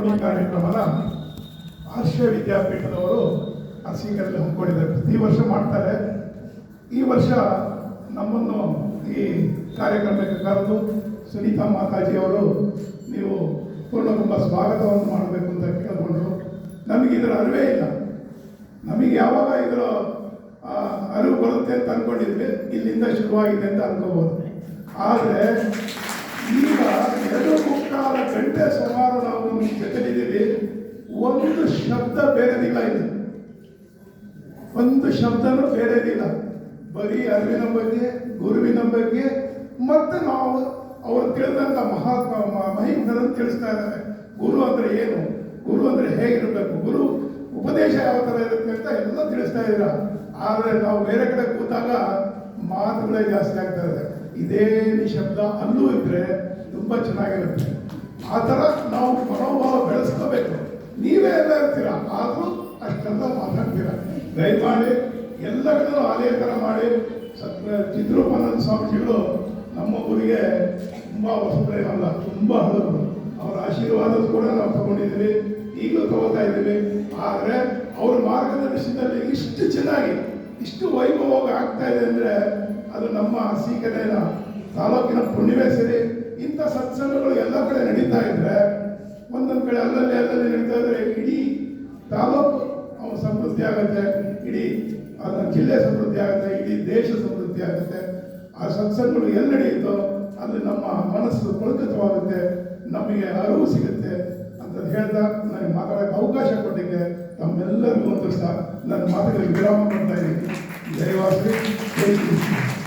ಕಮ್ಮಿ ಕಾರ್ಯಕ್ರಮನ ಆಶ್ರಯ ವಿದ್ಯಾಪೀಠದವರು ಅರಸೀಕೆರೆಯಲ್ಲಿ ಹಮ್ಮಿಕೊಂಡಿದ್ದಾರೆ ಪ್ರತಿ ವರ್ಷ ಮಾಡ್ತಾರೆ. ಈ ವರ್ಷ ನಮ್ಮನ್ನು ಈ ಕಾರ್ಯಕ್ರಮಕ್ಕೆ ಕರೆದು ಸುನೀತಾ ಮಾತಾಜಿಯವರು ನೀವು ಪೂರ್ಣಕುಂಭ ಸ್ವಾಗತವನ್ನು ಮಾಡಬೇಕು ಅಂತ ಕೇಳಿಕೊಂಡರು. ನಮಗೆ ಇದರ ಅರಿವೇ ಇಲ್ಲ. ನಮಗೆ ಯಾವಾಗ ಇದರ ಅರಿವು ಬರುತ್ತೆ ಅಂತ ಅಂದ್ಕೊಂಡಿದ್ವಿ ಇಲ್ಲಿಂದ ಶುರುವಾಗಿದೆ ಅಂತ ಅನ್ಕೋಬಹುದು ಆದರೆ ಈಗ ಶಬ್ದ ಬೇರೆದಿಲ್ಲ ಇಲ್ಲಿ ಒಂದು ಶಬ್ದನೂ ಬೇರೆದಿಲ್ಲ ಬರೀ ಅರಿವಿನ ಬಗ್ಗೆ, ಗುರುವಿನ ಬಗ್ಗೆ, ಮತ್ತೆ ನಾವು ಅವರು ತಿಳಿದಂಥ ಮಹಾತ್ಮ, ಮ- ಮಹಿಮರನ್ನು ತಿಳಿಸ್ತಾ ಇದ್ದಾರೆ. ಗುರು ಅಂದರೆ ಏನು? ಗುರು ಅಂದರೆ ಹೇಗಿರಬೇಕು? ಗುರು ಉಪದೇಶ ಯಾವ ಥರ ಇರುತ್ತೆ ಅಂತ ಎಲ್ಲ ತಿಳಿಸ್ತಾ ಇದ್ದೀರ? ಆದರೆ ನಾವು ಬೇರೆ ಕಡೆ ಕೂತಾಗ ಮಾತುಗಳೇ ಜಾಸ್ತಿ ಆಗ್ತಾ ಇದೆ. ಇದೇ ಶಬ್ದ ಅಲ್ಲೂ ಇದ್ರೆ ತುಂಬ ಚೆನ್ನಾಗಿರುತ್ತೆ. ಆ ಥರ ನಾವು ಮನೋಭಾವ ಬೆಳೆಸ್ಕೋಬೇಕು ದಯಮಾಡಿ ಎಲ್ಲ ಕಡೆಯೂ ಅದೇ ಥರ ಮಾಡಿ ಸತ್ಯ ಚಿತ್ರೂಪಾನಂದ ಸ್ವಾಮೀಜಿಗಳು ನಮ್ಮ ಊರಿಗೆ ತುಂಬ ಹೊಸಬ್ರೇನಲ್ಲ ತುಂಬ ಹಳಬರು ಅವರ ಆಶೀರ್ವಾದ ಕೂಡ ನಾವು ತಗೊಂಡಿದ್ದೀವಿ. ಈಗಲೂ ತಗೋತಾ ಇದ್ದೀವಿ. ಆದರೆ ಅವರ ಮಾರ್ಗದರ್ಶನದಲ್ಲಿ ಇಷ್ಟು ಚೆನ್ನಾಗಿ, ಇಷ್ಟು ವೈಭವವಾಗಿ ಆಗ್ತಾ ಇದೆ ಅಂದರೆ ಅದು ನಮ್ಮ ಸೀಕರೇನ ತಾಲೂಕಿನ ಪುಣ್ಯವೇ ಸರಿ. ಇಂಥ ಸತ್ಸಂಗಗಳು ಎಲ್ಲ ಕಡೆ ನಡೀತಾ ಇದ್ರೆ ಒಂದೊಂದು ಕಡೆ ಅಲ್ಲಲ್ಲಿ ಅಲ್ಲಲ್ಲಿ ನಡೀತಾ ಇದ್ರೆ ಇಡೀ ತಾಲೂಕು ಸಮೃದ್ಧಿ ಆಗುತ್ತೆ, ಇಡೀ ಜಿಲ್ಲೆ ಸಮೃದ್ಧಿ ಆಗುತ್ತೆ, ಇಡೀ ದೇಶ ಸಮೃದ್ಧಿ ಆಗುತ್ತೆ ಆ ಸತ್ಸಂಗಗಳು ಎಲ್ಲಿ ನಡೆಯುತ್ತೋ ಅಲ್ಲಿ ನಮ್ಮ ಮನಸ್ಸು ಪುಳಕಿತವಾಗುತ್ತೆ, ನಮಗೆ ಅರಿವು ಸಿಗುತ್ತೆ ಅಂತ ಹೇಳ್ತಾ ನನಗೆ ಮಾತಾಡೋಕ್ಕೆ ಅವಕಾಶ ಕೊಟ್ಟಿದ್ದೆ ತಮ್ಮೆಲ್ಲರಿಗೂ ಒಂದು ನನ್ನ ಮಾತುಗಳಿಗೆ ವಿರಾಮ ಕೊಡ್ತಾ ಇದ್ದೀನಿ ಜಯವಾಸರಿ ಜೈ ಕೃಷ್ಣ.